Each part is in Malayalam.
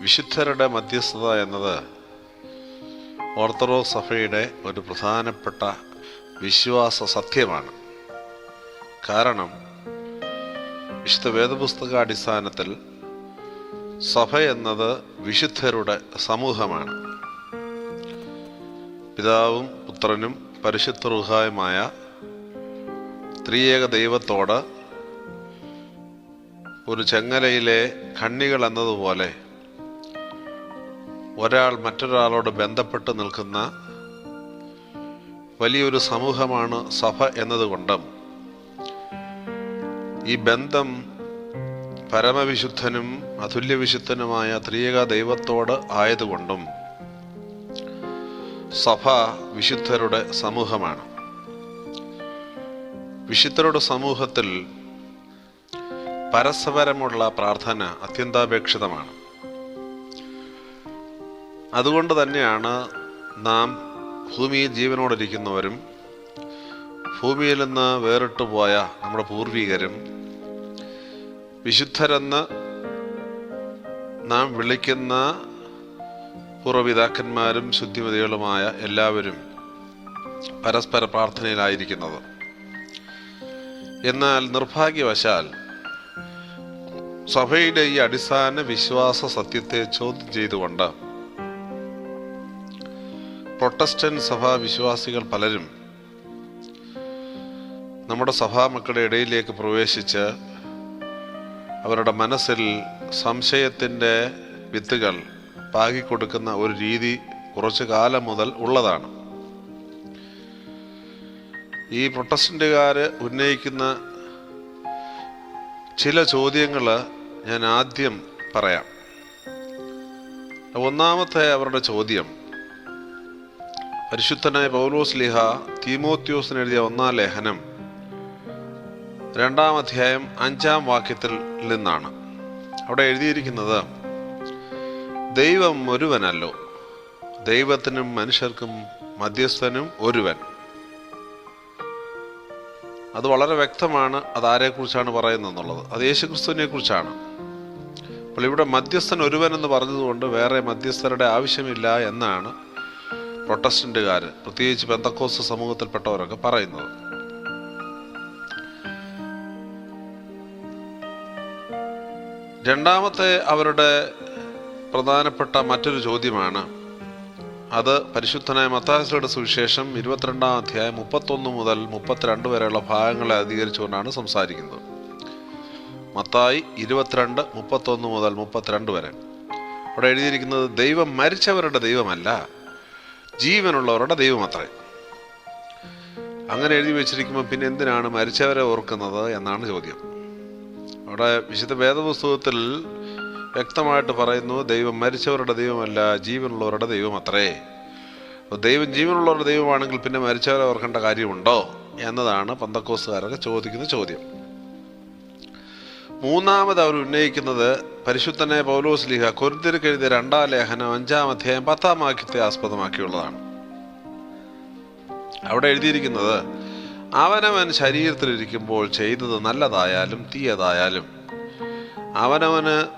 വിശുദ്ധരുടെ മധ്യസ്ഥത എന്നത് ഓർത്തഡോക്സ് സഭയുടെ ഒരു പ്രധാനപ്പെട്ട വിശ്വാസ സത്യമാണ്. കാരണം വിശുദ്ധ വേദപുസ്തക അടിസ്ഥാനത്തിൽ സഭ എന്നത് വിശുദ്ധരുടെ സമൂഹമാണ്. പിതാവും പുത്രനും പരിശുദ്ധ റുഹായുമായ ത്രിയേക ദൈവത്തോട് ഒരു ചെങ്ങലയിലെ കണ്ണികൾ എന്നതുപോലെ ഒരാൾ മറ്റൊരാളോട് ബന്ധപ്പെട്ട് നിൽക്കുന്ന വലിയൊരു സമൂഹമാണ് സഭ എന്നതുകൊണ്ടും ഈ ബന്ധം പരമവിശുദ്ധനും അതുല്യവിശുദ്ധനുമായ ത്രിയേക ദൈവത്തോട് ആയതുകൊണ്ടും സഭ വിശുദ്ധരുടെ സമൂഹമാണ്. വിശുദ്ധരുടെ സമൂഹത്തിൽ പരസ്പരമുള്ള പ്രാർത്ഥന അത്യന്താപേക്ഷിതമാണ്. അതുകൊണ്ട് തന്നെയാണ് നാം ഭൂമിയിൽ ജീവനോടിരിക്കുന്നവരും ഭൂമിയിൽ നിന്ന് വേറിട്ട് പോയ നമ്മുടെ പൂർവികരും വിശുദ്ധരെന്ന് നാം വിളിക്കുന്ന പൂർവപിതാക്കന്മാരും ശുദ്ധിമതികളുമായ എല്ലാവരും പരസ്പര പ്രാർത്ഥനയിലായിരിക്കുന്നത്. എന്നാൽ നിർഭാഗ്യവശാൽ സഭയുടെ ഈ അടിസ്ഥാന വിശ്വാസ സത്യത്തെ ചോദ്യം ചെയ്തുകൊണ്ട് പ്രൊട്ടസ്റ്റന്റ് സഭാ വിശ്വാസികൾ പലരും നമ്മുടെ സഭാമക്കളുടെ ഇടയിലേക്ക് പ്രവേശിച്ച് അവരുടെ മനസ്സിൽ സംശയത്തിന്റെ വിത്തുകൾ പാകിക്കൊടുക്കുന്ന ഒരു രീതി കുറച്ചു കാലം മുതൽ ഉള്ളതാണ്. ഈ പ്രൊട്ടസ്റ്റന്റുകാർ ഉന്നയിക്കുന്ന ചില ചോദ്യങ്ങൾ ഞാൻ ആദ്യം പറയാം. ഒന്നാമത്തെ അവരുടെ ചോദ്യം പരിശുദ്ധനായ പൗലോസ് ലിഹ തീമോത്യോസിന് എഴുതിയ ഒന്നാം ലേഖനം രണ്ടാം അധ്യായം അഞ്ചാം വാക്യത്തിൽ നിന്നാണ്. അവിടെ എഴുതിയിരിക്കുന്നത് ദൈവം ഒരുവനല്ലോ ദൈവത്തിനും മനുഷ്യർക്കും മധ്യസ്ഥനും ഒരുവൻ. അത് വളരെ വ്യക്തമാണ് അത് ആരെക്കുറിച്ചാണ് പറയുന്നത് എന്നുള്ളത് അത് യേശുക്രിസ്തുവിനെ കുറിച്ചാണ് അപ്പോൾ ഇവിടെ മധ്യസ്ഥൻ ഒരുവൻ എന്ന് പറഞ്ഞതുകൊണ്ട് വേറെ മധ്യസ്ഥരുടെ ആവശ്യമില്ല എന്നാണ് പ്രൊട്ടസ്റ്റന്റുകാർ പ്രത്യേകിച്ച് പെന്തക്കോസ് സമൂഹത്തിൽപ്പെട്ടവരൊക്കെ പറയുന്നത്. രണ്ടാമത്തെ അവരുടെ പ്രധാനപ്പെട്ട മറ്റൊരു ചോദ്യമാണ് അത് പരിശുദ്ധനായ മത്താസിയുടെ സുവിശേഷം ഇരുപത്തിരണ്ടാം അധ്യായം മുപ്പത്തൊന്ന് മുതൽ മുപ്പത്തിരണ്ട് വരെയുള്ള ഭാഗങ്ങളെ അധികരിച്ചുകൊണ്ടാണ് സംസാരിക്കുന്നത്. മത്തായി ഇരുപത്തിരണ്ട് മുപ്പത്തൊന്ന് മുതൽ മുപ്പത്തിരണ്ട് വരെ. അവിടെ എഴുതിയിരിക്കുന്നത് ദൈവം മരിച്ചവരുടെ ദൈവമല്ല ജീവനുള്ളവരുടെ ദൈവം അത്രേ. അങ്ങനെ എഴുതി വെച്ചിരിക്കുമ്പോൾ പിന്നെ എന്തിനാണ് മരിച്ചവരെ ഓർക്കുന്നത് എന്നാണ് ചോദ്യം. അവിടെ വിശുദ്ധ വേദപുസ്തകത്തിൽ വ്യക്തമായിട്ട് പറയുന്നു ദൈവം മരിച്ചവരുടെ ദൈവമല്ല ജീവനുള്ളവരുടെ ദൈവം അത്രേ. ദൈവം ജീവനുള്ളവരുടെ ദൈവമാണെങ്കിൽ പിന്നെ മരിച്ചവരെ ഓർക്കേണ്ട കാര്യമുണ്ടോ എന്നതാണ് പന്തക്കോസുകാരൊക്കെ ചോദിക്കുന്ന ചോദ്യം. മൂന്നാമത് അവർ ഉന്നയിക്കുന്നത് പരിശുദ്ധനെ പൗലോസ് ലീഹ കൊരിന്തിർക്ക് എഴുതിയ രണ്ടാം ലേഖനം അഞ്ചാം അധ്യായം പത്താം വാക്യത്തെ ആസ്പദമാക്കിയുള്ളതാണ്. അവിടെ എഴുതിയിരിക്കുന്നത് അവനവൻ ശരീരത്തിലിരിക്കുമ്പോൾ ചെയ്തത് നല്ലതായാലും തീയതായാലും അവനവന്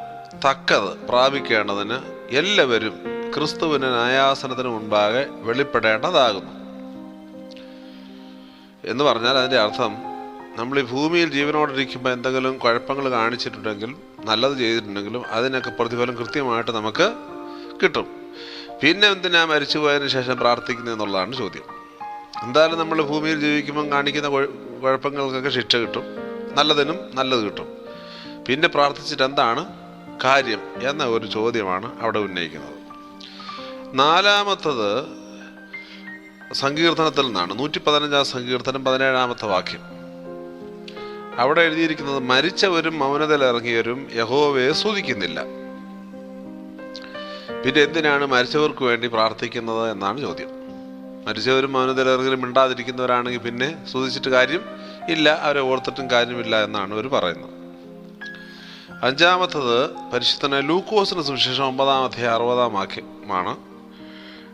തക്കത് പ്രാപിക്കേണ്ടതിന് എല്ലാവരും ക്രിസ്തുവിന് ന്യായാസനത്തിന് മുൻപാകെ വെളിപ്പെടേണ്ടതാകുന്നു. എന്ന് പറഞ്ഞാൽ അതിന്റെ അർത്ഥം നമ്മൾ ഈ ഭൂമിയിൽ ജീവനോടിരിക്കുമ്പോൾ എന്തെങ്കിലും കുഴപ്പങ്ങൾ കാണിച്ചിട്ടുണ്ടെങ്കിൽ നല്ലത് ചെയ്തിട്ടുണ്ടെങ്കിലും അതിനൊക്കെ പ്രതിഫലം കൃത്യമായിട്ട് നമുക്ക് കിട്ടും. പിന്നെ എന്തിനാ മരിച്ചു പോയതിനു ശേഷം പ്രാർത്ഥിക്കുന്നത് എന്നുള്ളതാണ് ചോദ്യം. എന്തായാലും നമ്മൾ ഭൂമിയിൽ ജീവിക്കുമ്പം കാണിക്കുന്ന കുഴപ്പങ്ങൾക്കൊക്കെ ശിക്ഷ കിട്ടും. നല്ലതിനും നല്ലത് കിട്ടും. പിന്നെ പ്രാർത്ഥിച്ചിട്ട് എന്താണ്? കാര്യം എന്ന ഒരു ചോദ്യമാണ് അവിടെ ഉന്നയിക്കുന്നത്. നാലാമത്തത് സങ്കീർത്തനത്തിൽ നിന്നാണ്. നൂറ്റി പതിനഞ്ചാം സങ്കീർത്തനം പതിനേഴാമത്തെ വാക്യം. അവിടെ എഴുതിയിരിക്കുന്നത് മരിച്ചവരും മൗനതയിൽ ഇറങ്ങിയവരും യഹോവയെ സ്തുതിക്കുന്നില്ല. പിന്നെ എന്തിനാണ് മരിച്ചവർക്ക് വേണ്ടി പ്രാർത്ഥിക്കുന്നത് എന്നാണ് ചോദ്യം. മരിച്ചവരും മൗനതയിൽ മിണ്ടാതിരിക്കുന്നവരാണെങ്കിൽ പിന്നെ സ്തുതിച്ചിട്ട് കാര്യം ഇല്ല അവരെ ഓർത്തിട്ടും കാര്യമില്ല എന്നാണ് അവർ പറയുന്നത്. അഞ്ചാമത്തത് പരിശുദ്ധന ലൂക്കോസിന് സുവിശേഷം ഒമ്പതാമത്തെ അറുപതാം വാക്യമാണ്.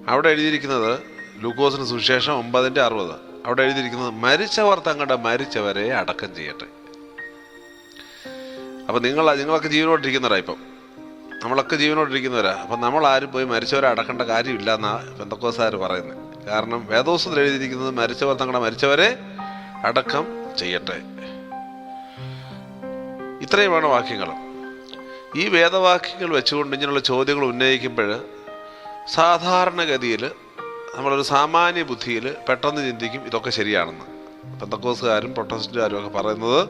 അവിടെ എഴുതിയിരിക്കുന്നത് ലൂക്കോസിന് സുവിശേഷം ഒമ്പതിന്റെ അറുപത്. അവിടെ എഴുതിയിരിക്കുന്നത് മരിച്ചവർ തങ്ങളുടെ മരിച്ചവരെ അടക്കം ചെയ്യട്ടെ. അപ്പം നിങ്ങൾ നിങ്ങളൊക്കെ ജീവനോട്ടിരിക്കുന്നവരാ ഇപ്പം. നമ്മളൊക്കെ ജീവനോട്ടിരിക്കുന്നവരാ. അപ്പൊ നമ്മൾ ആരും പോയി മരിച്ചവരെ അടക്കേണ്ട കാര്യമില്ല എന്നാണ് പെന്തക്കോസാർ പറയുന്നത് കാരണം വേദോസത്തിൽ എഴുതിയിരിക്കുന്നത് മരിച്ചവർ തങ്ങളുടെ മരിച്ചവരെ അടക്കം ചെയ്യട്ടെ. ഇത്രയുമാണ് വാക്യങ്ങൾ ഈ വേദവാക്യങ്ങൾ വെച്ചുകൊണ്ട് ഇങ്ങനെയുള്ള ചോദ്യങ്ങൾ ഉന്നയിക്കുമ്പോൾ സാധാരണഗതിയിൽ നമ്മളൊരു സാമാന്യ ബുദ്ധിയിൽ പെട്ടെന്ന് ചിന്തിക്കും ഇതൊക്കെ ശരിയാണെന്ന്. പെന്തക്കോസുകാരും പ്രൊട്ടസ്റ്റുകാരും ഒക്കെ പറയുന്നത്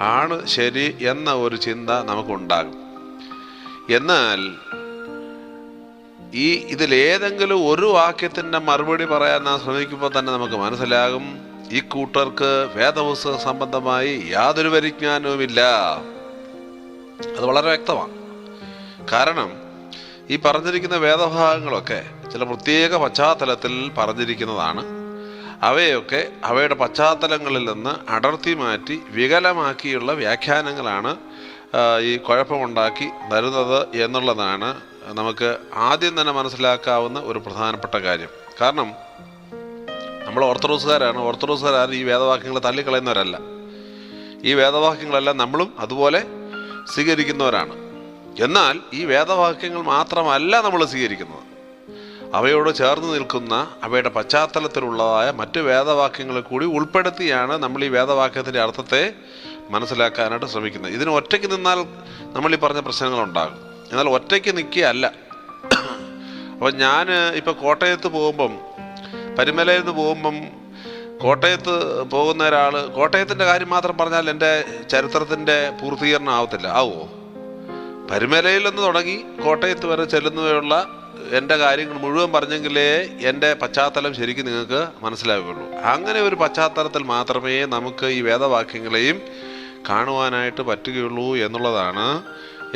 ആണ് ശരി എന്ന ഒരു ചിന്ത നമുക്കുണ്ടാകും. എന്നാൽ ഈ ഇതിലേതെങ്കിലും ഒരു വാക്യത്തിന്റെ മറുപടി പറയാൻ നാം ശ്രമിക്കുമ്പോൾ തന്നെ നമുക്ക് മനസ്സിലാകും ഈ കൂട്ടർക്ക് വേദപുസ്തക സംബന്ധമായി യാതൊരു പരിജ്ഞാനവുമില്ല. അത് വളരെ വ്യക്തമാണ്. കാരണം ഈ പറഞ്ഞിരിക്കുന്ന വേദഭാഗങ്ങളൊക്കെ ചില പ്രത്യേക പശ്ചാത്തലത്തിൽ പറഞ്ഞിരിക്കുന്നതാണ്. അവയൊക്കെ അവയുടെ പശ്ചാത്തലങ്ങളിൽ നിന്ന് അടർത്തി മാറ്റി വികലമാക്കിയുള്ള വ്യാഖ്യാനങ്ങളാണ് ഈ കുഴപ്പമുണ്ടാക്കി തരുന്നത് എന്നുള്ളതാണ് നമുക്ക് ആദ്യം തന്നെ മനസ്സിലാക്കാവുന്ന ഒരു പ്രധാനപ്പെട്ട കാര്യം. കാരണം നമ്മൾ ഓർത്തഡോക്സുകാരാണ്. ഓർത്തഡോക്സുകാരും ഈ വേദവാക്യങ്ങൾ തള്ളിക്കളയുന്നവരല്ല. ഈ വേദവാക്യങ്ങളെല്ലാം നമ്മളും അതുപോലെ സ്വീകരിക്കുന്നവരാണ്. എന്നാൽ ഈ വേദവാക്യങ്ങൾ മാത്രമല്ല നമ്മൾ സ്വീകരിക്കുന്നത്. അവയോട് ചേർന്ന് നിൽക്കുന്ന അവയുടെ പശ്ചാത്തലത്തിലുള്ളതായ മറ്റു വേദവാക്യങ്ങളെ കൂടി ഉൾപ്പെടുത്തിയാണ് നമ്മൾ ഈ വേദവാക്യത്തിന്റെ അർത്ഥത്തെ മനസ്സിലാക്കാനായിട്ട് ശ്രമിക്കുന്നത്. ഇതിന് ഒറ്റയ്ക്ക് നിന്നാൽ നമ്മൾ ഈ പറഞ്ഞ പ്രശ്നങ്ങളുണ്ടാകും എന്നാൽ ഒറ്റയ്ക്ക് നിൽക്കുകയല്ല. അപ്പം ഞാൻ ഇപ്പോൾ കോട്ടയത്ത് പോകുമ്പം പരിമലയിൽ നിന്ന് പോകുമ്പം കോട്ടയത്ത് പോകുന്ന ഒരാൾ കോട്ടയത്തിന്റെ കാര്യം മാത്രം പറഞ്ഞാൽ എന്റെ ചരിത്രത്തിന്റെ പൂർത്തീകരണം ആവത്തില്ല. ആവുമോ പരിമലയിൽ നിന്ന് തുടങ്ങി കോട്ടയത്ത് വരെ ചെല്ലുന്നവയുള്ള എന്റെ കാര്യങ്ങൾ മുഴുവൻ പറഞ്ഞെങ്കിലേ എന്റെ പശ്ചാത്തലം ശരിക്കും നിങ്ങൾക്ക് മനസ്സിലാവുകയുള്ളൂ. അങ്ങനെ ഒരു പശ്ചാത്തലത്തിൽ മാത്രമേ നമുക്ക് ഈ വേദവാക്യങ്ങളെയും കാണുവാനായിട്ട് പറ്റുകയുള്ളൂ എന്നുള്ളതാണ്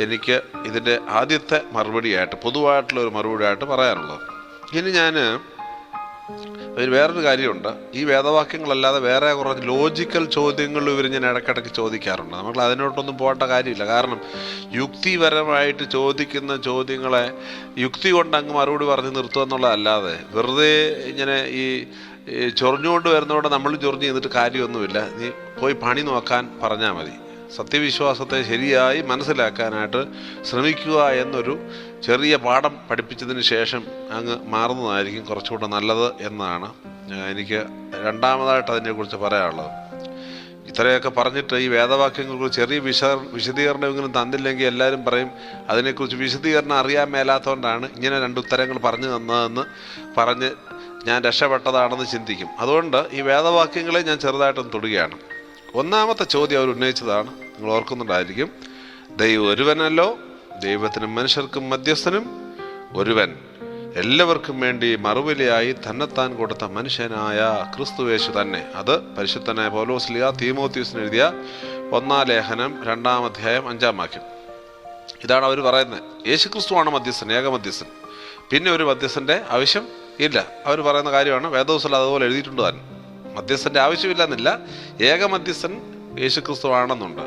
എനിക്ക് ഇതിന്റെ ആദ്യത്തെ മറുപടിയായിട്ട് പൊതുവായിട്ടുള്ള ഒരു മറുപടിയായിട്ട് പറയാനുള്ളത്. ഇനി ഞാൻ അതിൽ വേറൊരു കാര്യമുണ്ട്. ഈ വേദവാക്യങ്ങളല്ലാതെ വേറെ കുറച്ച് ലോജിക്കൽ ചോദ്യങ്ങൾ ഇവർ ഞാൻ ഇടയ്ക്കിടയ്ക്ക് ചോദിക്കാറുണ്ട്. നമ്മൾ അതിനോട്ടൊന്നും പോകേണ്ട കാര്യമില്ല. കാരണം യുക്തിപരമായിട്ട് ചോദിക്കുന്ന ചോദ്യങ്ങളെ യുക്തി കൊണ്ട് അങ്ങ് മറുപടി പറഞ്ഞ് നിർത്തുക എന്നുള്ളതല്ലാതെ വെറുതെ ഇങ്ങനെ ഈ ചൊറിഞ്ഞുകൊണ്ട് വരുന്നതോടെ നമ്മൾ ചൊറിഞ്ഞ് ചെയ്തിട്ട് കാര്യമൊന്നുമില്ല. നീ പോയി പണി നോക്കാൻ പറഞ്ഞാൽ മതി. സത്യവിശ്വാസത്തെ ശരിയായി മനസ്സിലാക്കാനായിട്ട് ശ്രമിക്കുക എന്നൊരു ചെറിയ പാഠം പഠിപ്പിച്ചതിന് ശേഷം അങ്ങ് മാറുന്നതായിരിക്കും കുറച്ചുകൂടെ നല്ലത് എന്നാണ് എനിക്ക് രണ്ടാമതായിട്ട് അതിനെക്കുറിച്ച് പറയാനുള്ളത്. ഇത്രയൊക്കെ പറഞ്ഞിട്ട് ഈ വേദവാക്യങ്ങൾക്ക് ചെറിയ വിശ വിശദീകരണമെങ്കിലും തന്നില്ലെങ്കിൽ എല്ലാവരും പറയും അതിനെക്കുറിച്ച് വിശദീകരണം അറിയാൻ മേലാത്തതുകൊണ്ടാണ് ഇങ്ങനെ രണ്ട് ഉത്തരങ്ങൾ പറഞ്ഞു തന്നതെന്ന് പറഞ്ഞ് ഞാൻ രക്ഷപ്പെട്ടതാണെന്ന് ചിന്തിക്കും. അതുകൊണ്ട് ഈ വേദവാക്യങ്ങളെ ഞാൻ ചെറുതായിട്ടൊന്ന് തൊടുകയാണ്. ഒന്നാമത്തെ ചോദ്യം അവർ ഉന്നയിച്ചതാണ്. നിങ്ങൾ ഓർക്കുന്നുണ്ടായിരിക്കും ദൈവം ഒരുവനല്ലോ ദൈവത്തിനും മനുഷ്യർക്കും മധ്യസ്ഥനും ഒരുവൻ. എല്ലാവർക്കും വേണ്ടി മറുവിലയായി തന്നെത്താൻ കൊടുത്ത മനുഷ്യനായ ക്രിസ്തുവേശു തന്നെ. അത് പരിശുദ്ധനായ പൗലോസ്ലിയ തീമോത്യൂസിന് എഴുതിയ ഒന്നാം ലേഖനം രണ്ടാം അധ്യായം അഞ്ചാം വാക്യം. ഇതാണ് അവർ പറയുന്നത്. യേശു ക്രിസ്തുവാണ് മധ്യസ്ഥൻ ഏക മധ്യസ്ഥൻ പിന്നെ ഒരു മധ്യസ്ഥന്റെ ആവശ്യം ഇല്ല. അവർ പറയുന്ന കാര്യമാണ് വേദവസൽ അതുപോലെ എഴുതിയിട്ടുണ്ട് താൻ. മധ്യസ്ഥന്റെ ആവശ്യമില്ല എന്നില്ല ഏക മധ്യസ്ഥൻ യേശുക്രിസ്തു ആണെന്നുണ്ട്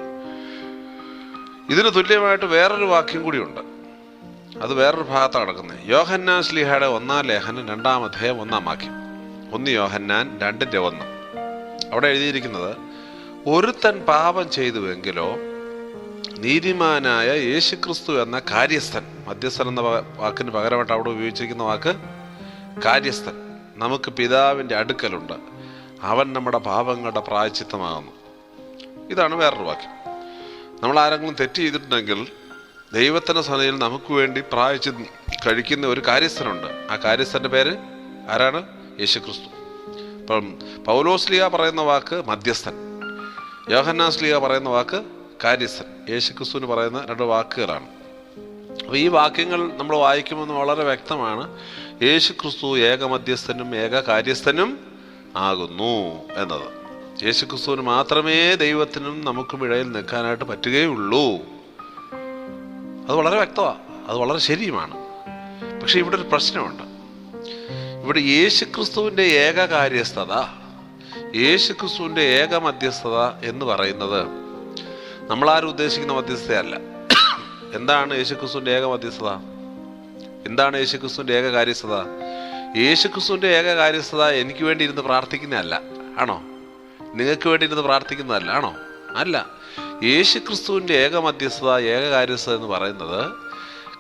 ഇതിന് തുല്യമായിട്ട് വേറൊരു വാക്യം കൂടിയുണ്ട്. അത് വേറൊരു ഭാഗത്താണ് നടക്കുന്നത്. യോഹന്നാൻ സ്ലിഹയുടെ ഒന്നാം ലേഖനം രണ്ടാം അധ്യായം ഒന്നാം വാക്യം. ഒന്ന് യോഹന്നാൻ രണ്ടിന്റെ ഒന്ന്. അവിടെ എഴുതിയിരിക്കുന്നത് ഒരുത്തൻ പാപം ചെയ്തുവെങ്കിലോ നീതിമാനായ യേശുക്രിസ്തു എന്ന കാര്യസ്ഥൻ മധ്യസ്ഥൻ എന്ന വാക്കിന് പകരമായിട്ട് അവിടെ ഉപയോഗിച്ചിരിക്കുന്ന വാക്ക് കാര്യസ്ഥൻ. നമുക്ക് പിതാവിന്റെ അടുക്കലുണ്ട്. അവൻ നമ്മുടെ പാപങ്ങളുടെ പ്രായച്ചിത്തമാകുന്നു. ഇതാണ് വേറൊരു വാക്യം. നമ്മൾ ആരെങ്കിലും തെറ്റ് ചെയ്തിട്ടുണ്ടെങ്കിൽ ദൈവത്തിന്റെ സനയിൽ നമുക്ക് വേണ്ടി പ്രായച്ചി കഴിക്കുന്ന ഒരു കാര്യസ്ഥനുണ്ട്. ആ കാര്യസ്ഥന്റെ പേര് ആരാണ്? യേശുക്രിസ്തു. ഇപ്പം പൗലോസ്ലിയ പറയുന്ന വാക്ക് മധ്യസ്ഥൻ. യോഹന്നാസ്ലിയ പറയുന്ന വാക്ക് കാര്യസ്ഥൻ. യേശുക്രിസ്തുവിന് പറയുന്ന രണ്ട് വാക്കുകളാണ്. അപ്പോൾ ഈ വാക്യങ്ങൾ നമ്മൾ വായിക്കുമെന്ന് വളരെ വ്യക്തമാണ്. യേശു ക്രിസ്തു ഏക മധ്യസ്ഥനും ഏക കാര്യസ്ഥനും ആകുന്നു എന്നത്. യേശു ക്രിസ്തുവിന് മാത്രമേ ദൈവത്തിനും നമുക്കും ഇടയിൽ നിൽക്കാനായിട്ട് പറ്റുകയുള്ളൂ. അത് വളരെ വ്യക്തമാണ് അത് വളരെ ശരിയുമാണ്. പക്ഷെ ഇവിടെ ഒരു പ്രശ്നമുണ്ട്. ഇവിടെ യേശു ക്രിസ്തുവിന്റെ ഏക കാര്യസ്ഥത യേശു ക്രിസ്തുവിന്റെ ഏക മധ്യസ്ഥത എന്ന് പറയുന്നത് നമ്മളാരും ഉദ്ദേശിക്കുന്ന മധ്യസ്ഥതയല്ല. എന്താണ് യേശുക്രിസ്തുവിന്റെ ഏക മധ്യസ്ഥത എന്താണ് യേശുക്രിസ്തുവിന്റെ ഏക കാര്യസ്ഥത യേശുക്രിസ്തുവിന്റെ ഏക കാര്യസ്ഥത എനിക്ക് വേണ്ടി ഇരുന്ന് പ്രാർത്ഥിക്കുന്നതല്ല. ആണോ? നിങ്ങൾക്ക് വേണ്ടി ഇരുന്ന് പ്രാർത്ഥിക്കുന്നതല്ല. ആണോ? അല്ല. യേശുക്രിസ്തുവിന്റെ ഏക മധ്യസ്ഥത ഏക കാര്യസ്ഥത എന്ന് പറയുന്നത്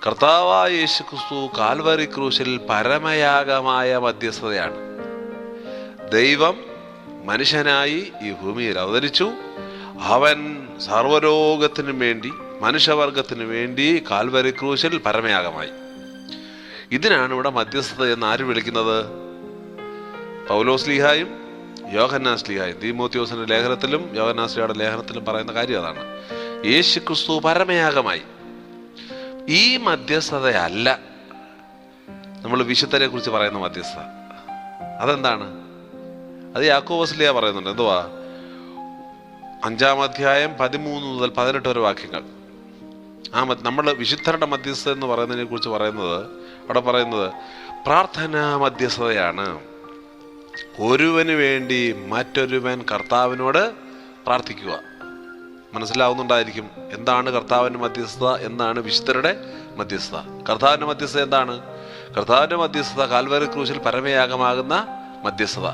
കർത്താവായ യേശു ക്രിസ്തു കാൽവറി ക്രൂശിൽ പരമയാഗമായ മധ്യസ്ഥതയാണ്. ദൈവം മനുഷ്യനായി ഈ ഭൂമിയിൽ അവതരിച്ചു. അവൻ സർവരോഗത്തിനും വേണ്ടി മനുഷ്യവർഗത്തിനു വേണ്ടി കാൽവരി ക്രൂശിൽ പരമയാഗമായി. ഇതിനാണ് ഇവിടെ മധ്യസ്ഥത എന്ന് ആര് വിളിക്കുന്നത്? പൗലോസ്ലിഹായും യോഹന്നാസ്ലിഹായും ദീമോത്യോസിന്റെ ലേഖനത്തിലും യോഹന്നാസ്ലിയുടെ ലേഖനത്തിലും പറയുന്ന കാര്യം അതാണ്. യേശു ക്രിസ്തു പരമയാഗമായി. ഈ മധ്യസ്ഥതയല്ല. നമ്മൾ വിശുദ്ധരെ കുറിച്ച് പറയുന്ന മധ്യസ്ഥത. അതെന്താണ്? അത് യാക്കോബസ്ലിയ പറയുന്നുണ്ട്. എന്തുവാ? അഞ്ചാം അധ്യായം പതിമൂന്ന് മുതൽ പതിനെട്ട് വരെ വാക്യങ്ങൾ. ആ നമ്മൾ വിശുദ്ധരുടെ മധ്യസ്ഥ എന്ന് പറയുന്നതിനെ കുറിച്ച് പറയുന്നത് അവിടെ പറയുന്നത് പ്രാർത്ഥനാ മധ്യസ്ഥതയാണ്. ഒരുവന് വേണ്ടി മറ്റൊരുവൻ കർത്താവിനോട് പ്രാർത്ഥിക്കുക. മനസ്സിലാവുന്നുണ്ടായിരിക്കും എന്താണ് കർത്താവിന്റെ മധ്യസ്ഥത എന്താണ് വിശുദ്ധരുടെ മധ്യസ്ഥത. കർത്താവിന്റെ മധ്യസ്ഥത എന്താണ്? കർത്താവിന്റെ മധ്യസ്ഥത കാൽവരി ക്രൂശിൽ പരമയാഗമാകുന്ന മധ്യസ്ഥത.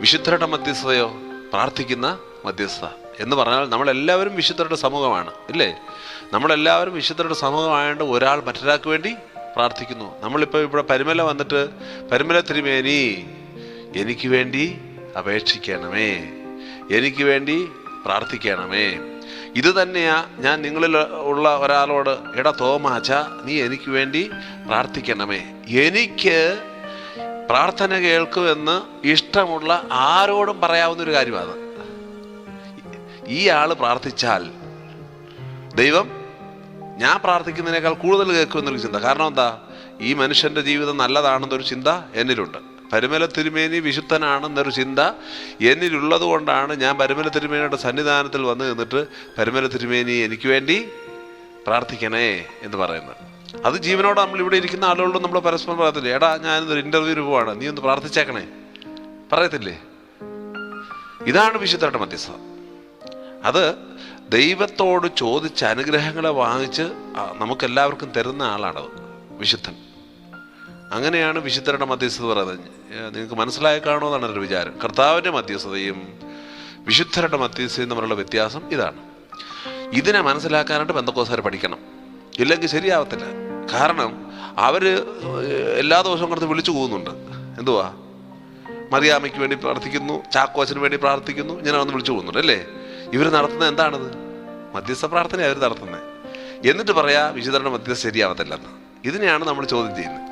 വിശുദ്ധരുടെ മധ്യസ്ഥതയോ പ്രാർത്ഥിക്കുന്ന മധ്യസ്ഥത. എന്ന് പറഞ്ഞാൽ നമ്മളെല്ലാവരും വിശുദ്ധരുടെ സമൂഹമാണ് ഇല്ലേ? നമ്മളെല്ലാവരും വിശുദ്ധരുടെ സമൂഹമായതുകൊണ്ട് ഒരാൾ മറ്റൊരാൾക്ക് വേണ്ടി പ്രാർത്ഥിക്കുന്നു. നമ്മളിപ്പോൾ ഇവിടെ പരിമല വന്നിട്ട് പരിമല തിരുമേനി എനിക്ക് വേണ്ടി അപേക്ഷിക്കണമേ. എനിക്ക് വേണ്ടി പ്രാർത്ഥിക്കണമേ. ഇത് തന്നെയാ ഞാൻ നിങ്ങളിൽ ഉള്ള ഒരാളോട് എടാ തോമാച്ച നീ എനിക്ക് വേണ്ടി പ്രാർത്ഥിക്കണമേ. എനിക്ക് പ്രാർത്ഥന കേൾക്കുമെന്ന് ഇഷ്ടമുള്ള ആരോടും പറയാവുന്ന ഒരു കാര്യമാണ് ഈ ആൾ പ്രാർത്ഥിച്ചാൽ ദൈവം ഞാൻ പ്രാർത്ഥിക്കുന്നതിനേക്കാൾ കൂടുതൽ കേൾക്കുമെന്നൊരു ചിന്ത. കാരണം എന്താ? ഈ മനുഷ്യന്റെ ജീവിതം നല്ലതാണെന്നൊരു ചിന്ത എന്നിലുണ്ട്. പരുമല തിരുമേനി വിശുദ്ധനാണെന്നൊരു ചിന്ത എന്നിലുള്ളത് കൊണ്ടാണ് ഞാൻ പരുമല തിരുമേനിയുടെ സന്നിധാനത്തിൽ വന്ന് നിന്നിട്ട് പരുമല തിരുമേനി എനിക്ക് വേണ്ടി പ്രാർത്ഥിക്കണേ എന്ന് പറയുന്നത്. അത് ജീവനോട് നമ്മൾ ഇവിടെ ഇരിക്കുന്ന ആളുകളോട് നമ്മൾ പരസ്പരം പറയത്തില്ലേ? എടാ ഞാനിന്നൊരു ഇന്റർവ്യൂവിന് പോവാണ്. നീ ഒന്ന് പ്രാർത്ഥിച്ചേക്കണേ. പറയത്തില്ലേ? ഇതാണ് വിശുദ്ധരുടെ മധ്യസ്ഥത. അത് ദൈവത്തോട് ചോദിച്ച് അനുഗ്രഹങ്ങളെ വാങ്ങിച്ച് നമുക്കെല്ലാവർക്കും തരുന്ന ആളാണത് വിശുദ്ധൻ. അങ്ങനെയാണ് വിശുദ്ധരുടെ മധ്യസ്ഥത പറയുന്നത്. നിങ്ങൾക്ക് മനസ്സിലായി കാണുമെന്നാണ് ഒരു വിചാരം. കർത്താവിന്റെ മധ്യസ്ഥതയും വിശുദ്ധരുടെ മധ്യസ്ഥതയും തമ്മിലുള്ള വ്യത്യാസം ഇതാണ്. ഇതിനെ മനസ്സിലാക്കാനായിട്ട് ബന്ധക്കോസാർ പഠിക്കണം. ഇല്ലെങ്കിൽ ശരിയാവത്തില്ല. കാരണം അവർ എല്ലാ ദിവസവും കിടന്ന് വിളിച്ചു പോകുന്നുണ്ട് എന്തുവാ? മറിയാമ്മയ്ക്ക് വേണ്ടി പ്രാർത്ഥിക്കുന്നു ചാക്കോച്ചന് വേണ്ടി പ്രാർത്ഥിക്കുന്നു ഇങ്ങനെ വന്ന് വിളിച്ചു പോകുന്നുണ്ട് അല്ലേ? ഇവർ നടത്തുന്നത് എന്താണത്? മധ്യസ്ഥ പ്രാർത്ഥന അവർ നടത്തുന്നത് എന്നിട്ട് പറയാ വിശുദ്ധരുടെ മധ്യസ്ഥ ശരിയാവത്തില്ലെന്ന്. ഇതിനെയാണ് നമ്മൾ ചോദ്യം ചെയ്യുന്നത്.